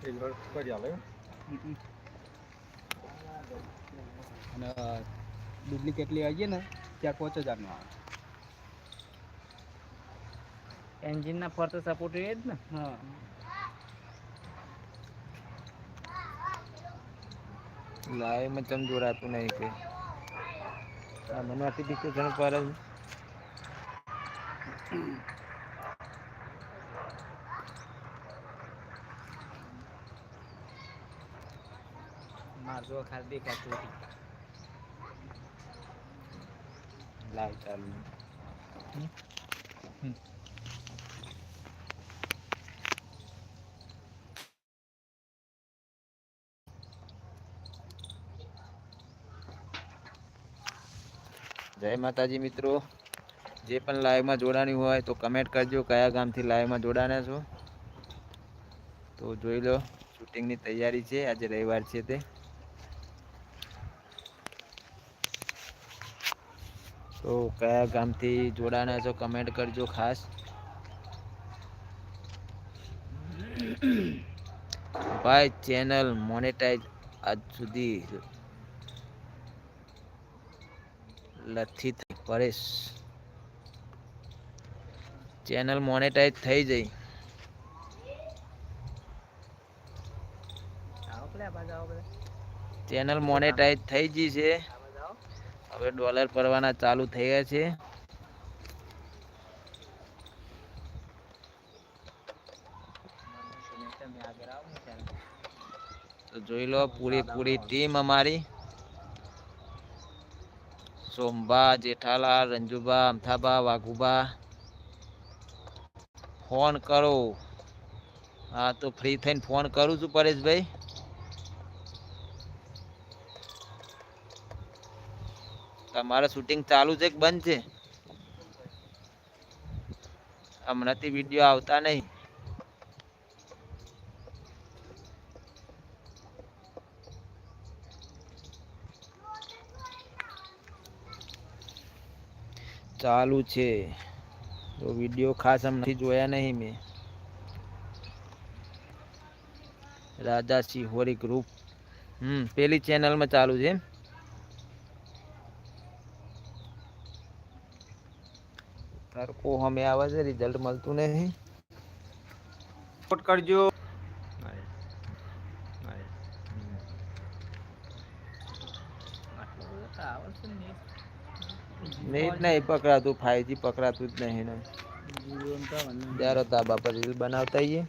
કરી અને દૂધની કેટલી જઈએ ને ત્યાં પાંચ હજારનો આવે. એન્જિનના ફરતે સપોર્ટ એ જ ને? હા. લાઈવમાં ચમ જોડાતું નહીં કે. આ મને નોટિફિકેશન પર મારજો ખાલી દેખાતું નથી. લાઈવ ચાલુ. જય માતાજી મિત્રો. જે પણ લાઈવમાં જોડાણી હોય તો કમેન્ટ કરજો કયા ગામથી લાઈવમાં જોડાણા છો. તો જોઈ લો શૂટિંગની તૈયારી છે. આજે રવિવાર છે તે. તો કયા ગામથી જોડાના છો કમેન્ટ કરજો ખાસ. ભાઈ ચેનલ મોનેટાઈઝ આજ સુધી લથી થઈ. પરેશ. ચેનલ મોનેટાઈઝ થઈ જઈ. ચેનલ મોનેટાઈઝ થઈ ગઈ છે. હવે ડોલર ભરવાના ચાલુ થઈ ગયા છે. તો જોઈ લો પૂરી પૂરી ટીમ અમારી. સોમભા, જેઠાલાલ રંજુબા અમથાબા વાઘુબા ફોન કરો. હા, તો ફ્રી થઈને ફોન કરું છું પરેશભાઈ. તમારે શૂટિંગ ચાલુ છે કે બંધ છે? હમણાંથી વીડિયો આવતા નહીં. ચાલુ છે. તો વીડિયો ખાસ હમણાંથી જોયા નહીં મેં. રાજા સિહોરી ગ્રુપ હમ, પેલી ચેનલમાં ચાલુ છે એમ? તડકો અમે આવે છે રિઝલ્ટ મળતું નહીં સપોર્ટ કરજો. નેટ નહીં પકડાતું ફાઈવજી પકડાતું જ નહીં ને. ત્યારે તાબા પર રીલ બનાવતા આઈએ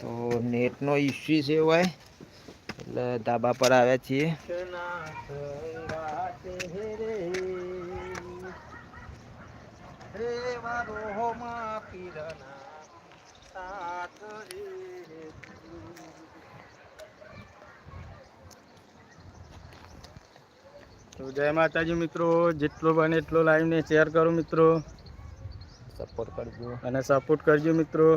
તો નેટનો ઇસ્યુ છે હોય એટલે ધાબા પર આવ્યા છીએ. તો જય માતાજી મિત્રો, જેટલો બને એટલો લાઈવને શેર કરો મિત્રો. સપોર્ટ કરજો. અને સપોર્ટ કરજો મિત્રો.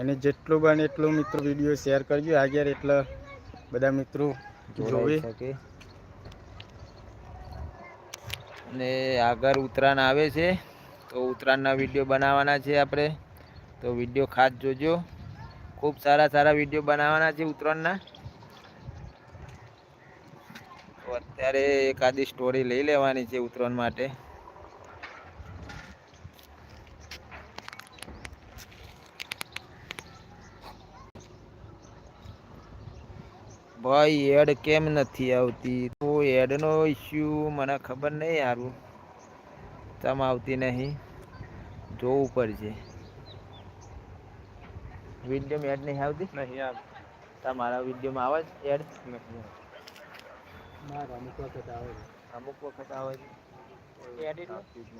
અને જેટલું બને એટલું મિત્રો વીડિયો શેર કરજો. આગળ એટલે બધા મિત્રો જોઈ શકે. ને આગળ ઉત્તરાયણ આવે છે તો ઉત્તરાયણના વીડિયો બનાવવાના છે આપણે. તો વીડિયો ખાસ જોજો. ખૂબ સારા સારા વીડિયો બનાવવાના છે ઉત્તરાયણના. તો અત્યારે એકાદી સ્ટોરી લઈ લેવાની છે ઉતરણ માટે. ભાઈ એડ કેમ નથી આવતી? તો એડનો ઇસ્યુ મને ખબર નહીં યારું ચમ આવતી નહીં. જોવું પડશે. વીડિયો એડ નહીં આવતી? નહીં આવ તમારા વિડીયોમાં આવે એડ? મારા અમુક વખત આવે અમુક વખત આવે છે.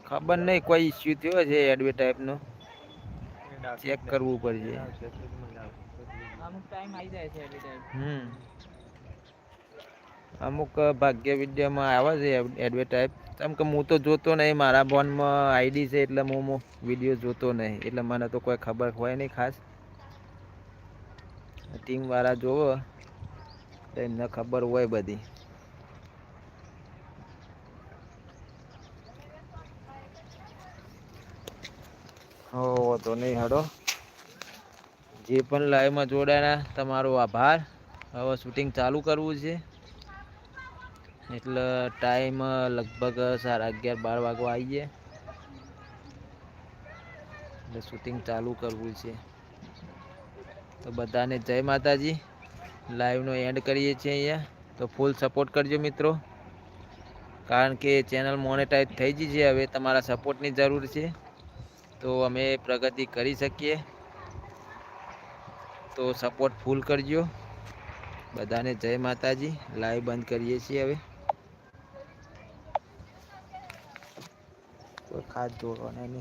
ખબર નહીં કોઈ ઇસ્યુ થયો છે એડવર્ટાઈઝનો ચેક કરવું પડશે. અમુક ટાઈમ આવી જાય છે every time. હમ. અમુક ભાગ્ય વિદ્યામાં આવે છે એડવર્ટાઈઝ કેમ કે હું તો જોતો નહીં મારા ફોનમાં આઈડી છે એટલે હું હું વીડિયો જોતો નહીં. એટલે મને તો કોઈ ખબર હોય નહીં ખાસ. ટીમવાળા જોવો તો એમને ખબર હોય બધી. હો તો નહીં હડો. જે પણ લાઈવમાં જોડાયા તમારો આભાર. હવે શૂટિંગ ચાલુ કરવું છે. એટલે ટાઈમ લગભગ સાડા અગિયાર, બાર વાગવા આવીએ એટલે શૂટિંગ ચાલુ કરવું છે. તો બધાને જય માતાજી. લાઈવનો એન્ડ કરીએ છીએ અહીંયા. તો ફૂલ સપોર્ટ કરજો મિત્રો. કારણ કે ચેનલ મોનેટાઈઝ થઈ ગઈ છે. હવે તમારા સપોર્ટની જરૂર છે. તો અમે પ્રગતિ કરી શકીએ. તો સપોર્ટ ફૂલ કરજો. બધાને જય માતાજી. લાઈવ બંધ કરીએ છીએ હવે. કોઈ ખાસ જોડવાના